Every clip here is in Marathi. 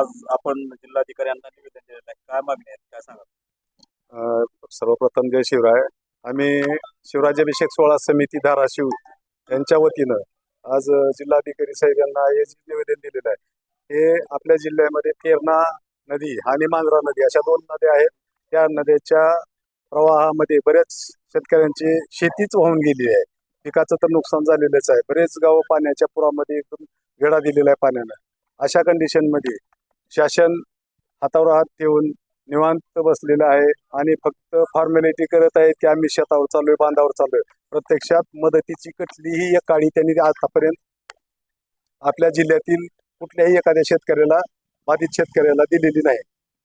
आज आपण जिल्हाधिकाऱ्यांना निवेदन दिलेलं आहे. काय मागणी आहेत काय सांगा सर्वप्रथम जय शिवराय. आम्ही शिवराज्याभिषेक सोहळा समिती धाराशिव यांच्या वतीनं आज जिल्हाधिकारी साहेब यांना हे निवेदन दिलेलं आहे हे आपल्या जिल्ह्यामध्ये तेरणा नदी आणि मांजरा नदी अशा दोन नद्या आहेत. त्या नद्याच्या प्रवाहामध्ये बऱ्याच शेतकऱ्यांची शेतीच वाहून गेली आहे. पिकाचं तर नुकसान झालेलंच आहे. बरेच गावं पाण्याच्या पुरामध्ये एकदम वेढा दिलेला आहे पाण्यानं. अशा कंडिशनमध्ये शासन हातावर हात ठेवून निवांत बसलेलं आहे आणि फक्त फॉर्मॅलिटी करत आहे की आम्ही शेतावर चाललोय बांधावर चाललोय. प्रत्यक्षात मदतीची कुठलीही एक काळी त्यांनी आतापर्यंत आपल्या जिल्ह्यातील कुठल्याही एखाद्या शेतकऱ्याला बाधित शेतकऱ्याला दिलेली नाही.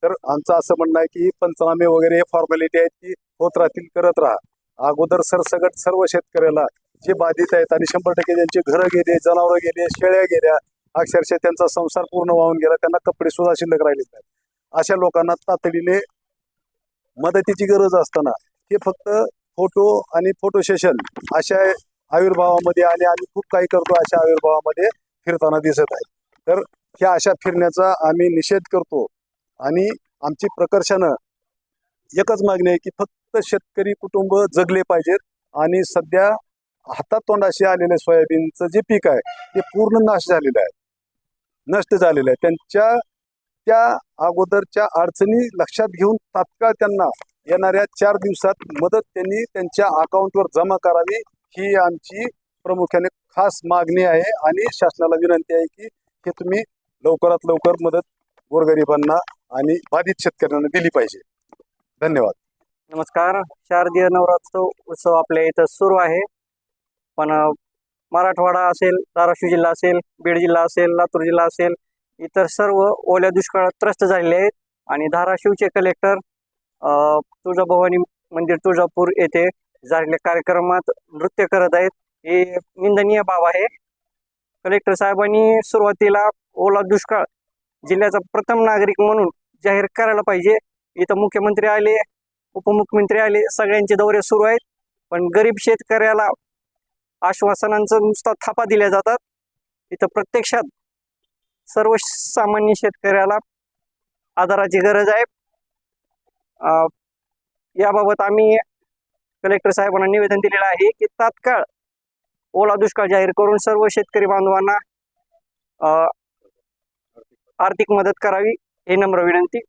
तर आमचं असं म्हणणं आहे की पंचनामे वगैरे हे फॉर्मॅलिटी आहेत की होत राहतील करत राहा. अगोदर सरसगट सर्व शेतकऱ्याला जे बाधित आहेत आणि शंभर टक्के ज्यांचे घरं गेले जनावरं गेले शेळ्या गेल्या अक्षरशः त्यांचा संसार पूर्ण वाहून गेला. त्यांना कपडे सुद्धा शिल्लक राहिलेत नाहीत. अशा लोकांना तातडीने मदतीची गरज असताना हे फक्त फोटो आणि फोटो सेशन अशा आविर्भावामध्ये आणि आम्ही खूप काही करतो अशा आविर्भावामध्ये फिरताना दिसत आहे तर ह्या अशा फिरण्याचा आम्ही निषेध करतो आणि आमची प्रकर्षानं एकच मागणी आहे की फक्त शेतकरी कुटुंब जगले पाहिजेत आणि सध्या हातात तोंडाशी आलेले सोयाबीनचं जे पीक आहे ते पूर्ण नाश झालेलं आहे. नष्ट झालेलं आहे त्यांच्या त्या अगोदरच्या अडचणी लक्षात घेऊन तात्काळ त्यांना येणाऱ्या चार दिवसात मदत त्यांनी त्यांच्या अकाउंटवर जमा करावी ही आमची प्रामुख्याने खास मागणी आहे आणि शासनाला विनंती आहे की हे तुम्ही लवकरात लवकर मदत गोरगरिबांना आणि बाधित शेतकऱ्यांना दिली पाहिजे. धन्यवाद. नमस्कार. शारदीय नवरात्र उत्सव आपल्या इथं सुरू आहे. पण मराठवाडा असेल धाराशिव जिल्हा असेल बीड जिल्हा असेल लातूर जिल्हा असेल इतर सर्व ओल्या दुष्काळात त्रस्त झालेले आहेत. आणि धाराशिवचे कलेक्टर अ, तुळजाभवानी मंदिर तुळजापूर येथे झालेल्या कार्यक्रमात नृत्य करत आहेत. हे निंदनीय बाब आहे. कलेक्टर साहेबांनी सुरुवातीला ओला दुष्काळ जिल्ह्याचा प्रथम नागरिक म्हणून जाहीर करायला पाहिजे. इथं मुख्यमंत्री आले उपमुख्यमंत्री आले सगळ्यांचे दौरे सुरू आहेत. पण गरीब शेतकऱ्याला आश्वासनांचा नुसता थापा दिल्या जातात. इथं प्रत्यक्षात सर्वसामान्य शेतकऱ्याला आधाराची गरज आहे. याबाबत आम्ही कलेक्टर साहेबांना निवेदन दिलेलं आहे की तात्काळ ओला दुष्काळ जाहीर करून सर्व शेतकरी बांधवांना आर्थिक मदत करावी हे नम्र विनंती.